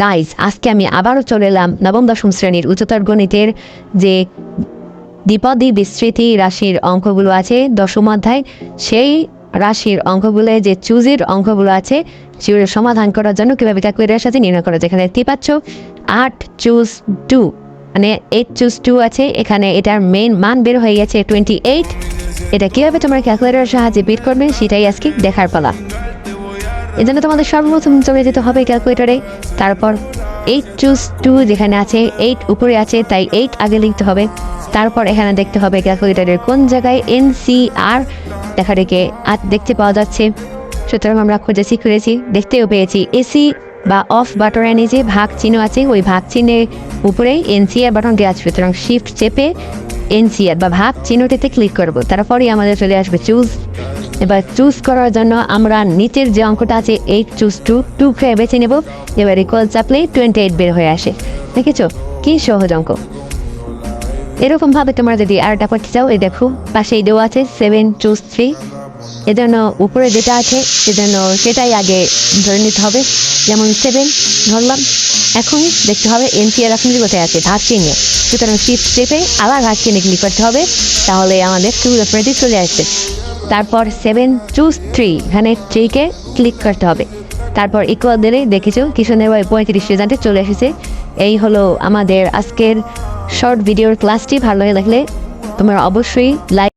Guys আজকে আমি আবারও চলে এলাম নবম, দশম শ্রেণির উচ্চতর গণিতের যে দ্বিপদী বিস্তৃতি রাশির অঙ্কগুলো আছে দশম অধ্যায়, সেই রাশির অঙ্কগুলো যে চুজের অঙ্কগুলো আছে, সেগুলো সমাধান করার জন্য কীভাবে ক্যালকুলেটারের সাথে নির্ণয় করা যায় এখানে দেখতে পাচ্ছ আট চুজ টু মানে এইট চুজ টু আছে, এখানে এটার মেন মান বের হয়ে গেছে টোয়েন্টি এইট এটা কীভাবে তোমরা ক্যালকুলেটারের সাহায্যে বের করবে সেটাই আজকে দেখার পালা। এজন্য তোমাদের সর্বপ্রথম চলে যেতে হবে ক্যালকুলেটরে। তারপর এইট চুজ টু যেখানে আছে এইট উপরে আছে, তাই এইট আগে লিখতে হবে। তারপর এখানে দেখতে হবে ক্যালকুলেটারের কোন জায়গায় এন সি আর রেখে আর দেখতে পাওয়া যাচ্ছে। সুতরাং আমরা খুঁজেছি খুঁজেছি, দেখতেও পেয়েছি। এসি বা অফ বাটনের নিচে ভাগ চিহ্ন আছে, ওই ভাগ চিহ্নের উপরেই এনসিআর বাটনটি আছে। সুতরাং শিফট চেপে এনসিআর বা ভাগ চিহ্নটিতে ক্লিক করব। তারপরেই আমাদের চলে আসবে চুজ এবার চুজ করার জন্য আমরা নিচের যে অঙ্কটা আছে এইট চুজ টু টু খেয়ে বেছে নেব। এবার ইকুয়াল চাপলে টোয়েন্টি এইট বের হয়ে আসে। দেখেছ? কি সহজ অঙ্ক। এরকমভাবে তোমরা যদি আরেকটা করতে চাও, এই দেখো, পাশেই দেওয়া আছে সেভেন চুজ থ্রি এজন্য উপরে যেটা আছে সেজন্য সেটাই আগে ধরে নিতে হবে। যেমন সেভেন ধরলাম। এখন দেখতে হবে এনসিআর এখন কোথায় আছে, ভাগ চিহ্নে। সুতরাং শিফট চেপে আবার ভাগ চিহ্নে ক্লিক করতে হবে। তাহলে আমাদের টু অপারেটিভ চলে আসবে। তারপর সেভেন চুজ থ্রি এখানে থ্রিকে ক্লিক করতে হবে। তারপর ইকুয়াল দিলে দেখেছ কিষণের ভাই পঁয়ত্রিশ রেজাল্টে চলে এসেছে। এই হলো আমাদের আজকের শর্ট ভিডিওর ক্লাসটি ভালো লাগলে তোমার অবশ্যই লাইক